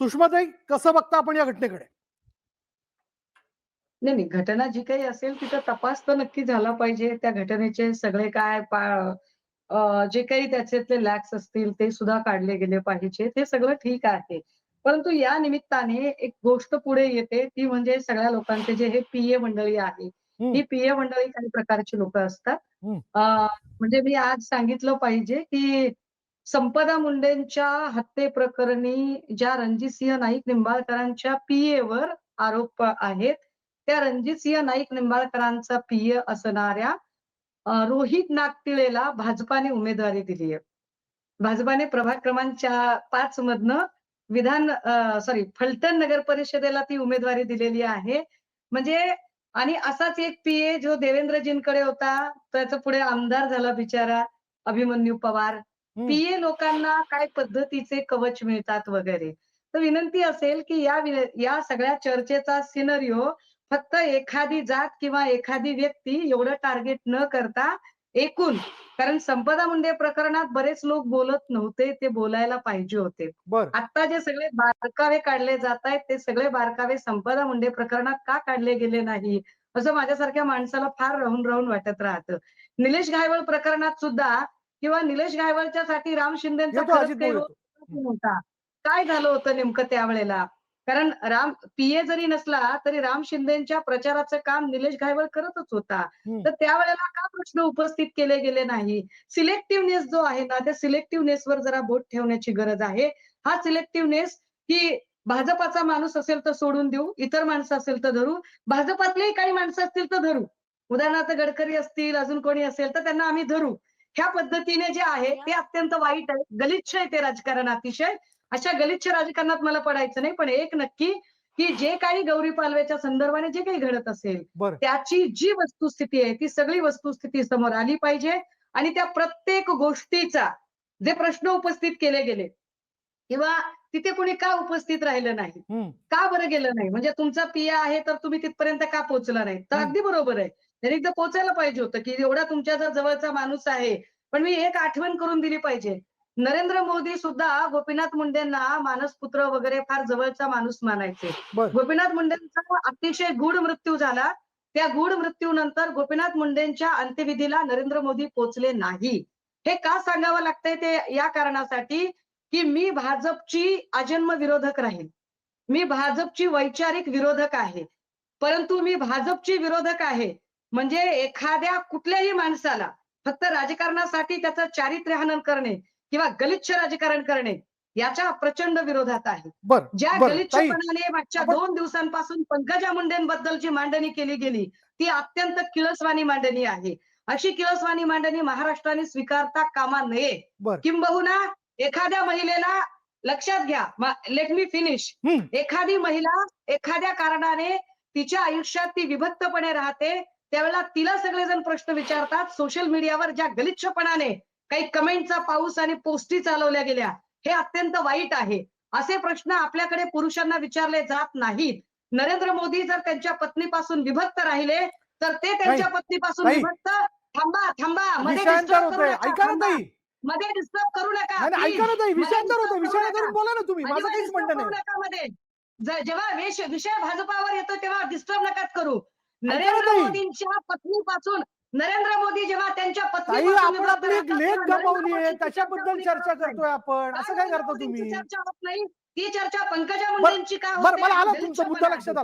सुषमाताई कसं बघता आपण या घटनेकडे? नाही नाही घटना जी काही असेल तिचा तपास तर नक्की झाला पाहिजे. त्या घटनेचे सगळे काय जे काही त्याच्यातले लॅक्स असतील ते सुद्धा काढले गेले पाहिजे. ते सगळं ठीक आहे. परंतु या निमित्ताने एक गोष्ट पुढे येते. ती म्हणजे सगळ्या लोकांचे जे हे पीए मंडळी आहे. ही. पीए मंडळी काही प्रकारची लोक असतात. म्हणजे मी आज सांगितलं पाहिजे की संपदा मुंडेंच्या हत्येप्रकरणी ज्या रणजितसिंह नाईक निंबाळकरांच्या पीए वर आरोप आहेत त्या रणजितसिंह नाईक निंबाळकरांचा पीए असणाऱ्या रोहित नागतिळेला भाजपाने उमेदवारी दिली आहे. भाजपाने प्रभाग क्रमांकच्या पाच मधनं विधान सॉरी फलटण नगर परिषदेला ती उमेदवारी दिलेली आहे. म्हणजे आणि असाच एक पीए जो देवेंद्रजींकडे होता त्याचा पुढे आमदार झाला बिचारा अभिमन्यू पवार. पीए लोकांना काय पद्धतीचे कवच मिळतात वगैरे. तर विनंती असेल की या या सगळ्या चर्चेचा सिनरिओ फक्त एखादी जात किंवा एखादी व्यक्ती एवढं टार्गेट न करता एकूण कारण संपदा मुंडे प्रकरणात बरेच लोक बोलत नव्हते ते बोलायला पाहिजे होते. आता जे सगळे बारकावे काढले जात आहेत ते सगळे बारकावे संपदा मुंडे प्रकरणात का काढले गेले नाही? असं माझ्यासारख्या माणसाला फार राहून राहून वाटत राहतं. निलेश घायवळ प्रकरणात सुद्धा किंवा निलेश घायवळच्या साठी राम शिंदेचा काय झालं होतं नेमकं त्यावेळेला कारण राम पीए जरी नसला तरी राम शिंदेच्या प्रचाराचं काम निलेश घायवळ करतच होता. तर त्यावेळेला का प्रश्न उपस्थित केले गेले नाही? सिलेक्टिव्हनेस जो आहे ना त्या सिलेक्टिव्हनेसवर जरा बोट ठेवण्याची गरज आहे. हा सिलेक्टिव्हनेस की भाजपाचा माणूस असेल तर सोडून देऊ इतर माणसं असेल तर धरू भाजपातलेही काही माणसं असतील तर धरू. उदाहरणार्थ गडकरी असतील अजून कोणी असेल तर त्यांना आम्ही धरू. ह्या पद्धतीने जे आहे ते अत्यंत वाईट आहे. गलिच्छ आहे ते राजकारण अतिशय. अशा गलिच्छ राजकारणात मला पडायचं नाही पण एक नक्की की जे काही गौरी पालवेच्या संदर्भाने जे काही घडत असेल त्याची जी वस्तुस्थिती आहे ती सगळी वस्तुस्थिती समोर आली पाहिजे आणि त्या प्रत्येक गोष्टीचा जे प्रश्न उपस्थित केले गेले किंवा तिथे कोणी का उपस्थित राहिलं नाही. का बरं गेलं नाही? म्हणजे तुमचा पिया आहे तर तुम्ही तिथपर्यंत का पोहोचला नाही? तर. अगदी बरोबर आहे. तरी एकदा पोहोचायला पाहिजे होतं की एवढा तुमच्या जवळचा माणूस आहे. पण मी एक आठवण करून दिली पाहिजे. नरेंद्र मोदी सुद्धा गोपीनाथ मुंडेंना मानसपुत्र वगैरे फार जवळचा माणूस मानायचे. गोपीनाथ मुंडेंचा अतिशय गूढ मृत्यू झाला. त्या गूढ मृत्यूनंतर गोपीनाथ मुंडेंच्या अंत्यविधीला नरेंद्र मोदी पोचले नाही. हे का सांगावं लागतंय ते या कारणासाठी की मी भाजपची आजन्म विरोधक राहील मी भाजपची वैचारिक विरोधक आहे. परंतु मी भाजपची विरोधक आहे. म्हणजे एखाद्या कुठल्याही माणसाला फक्त राजकारणासाठी त्याचं चारित्र्य हनन करणे किंवा गलिच्छ राजकारण करणे याच्या प्रचंड विरोधात आहे. ज्या गलिच्छपणाने मागच्या दोन दिवसांपासून पंकजा मुंडेंबद्दलची मांडणी केली गेली ती अत्यंत किळसवाणी मांडणी आहे. अशी किळसवाणी मांडणी महाराष्ट्राने स्वीकारता कामा नये. किंबहुना एखाद्या महिलेला लक्षात घ्या लेट मी फिनिश. एखादी महिला एखाद्या कारणाने तिच्या आयुष्यात ती विभक्तपणे राहते त्यावेळेला तिला सगळेजण प्रश्न विचारतात. सोशल मीडियावर ज्या गलिच्छपणाने काही कमेंटचा पाऊस आणि पोस्टी चालवल्या गेल्या हे अत्यंत वाईट आहे. असे प्रश्न आपल्याकडे पुरुषांना विचारले जात नाहीत. नरेंद्र मोदी जर त्यांच्या पत्नीपासून विभक्त राहिले तर ते त्यांच्या पत्नीपासून. विभक्त? थांबा थांबा. मध्ये मध्ये डिस्टर्ब करू नका मध्ये. बोला ना तुम्ही. माझं काहीच म्हणणं नाही. जेव्हा विष- विषय भाजपावर येतो तेव्हा डिस्टर्ब नका करू. नरेंद्र. मोदींच्या पत्नीपासून नरेंद्र मोदी जेव्हा त्यांच्या पत्नीपासून आपण आपली एक लेख गमावली त्याच्याबद्दल चर्चा. करतोय आपण असं काय करता तुम्ही चर्चा होत नाही ती चर्चा पंकजा मुंडेंची का बर होते मला आला तुमचा मुद्दा लक्षात. आला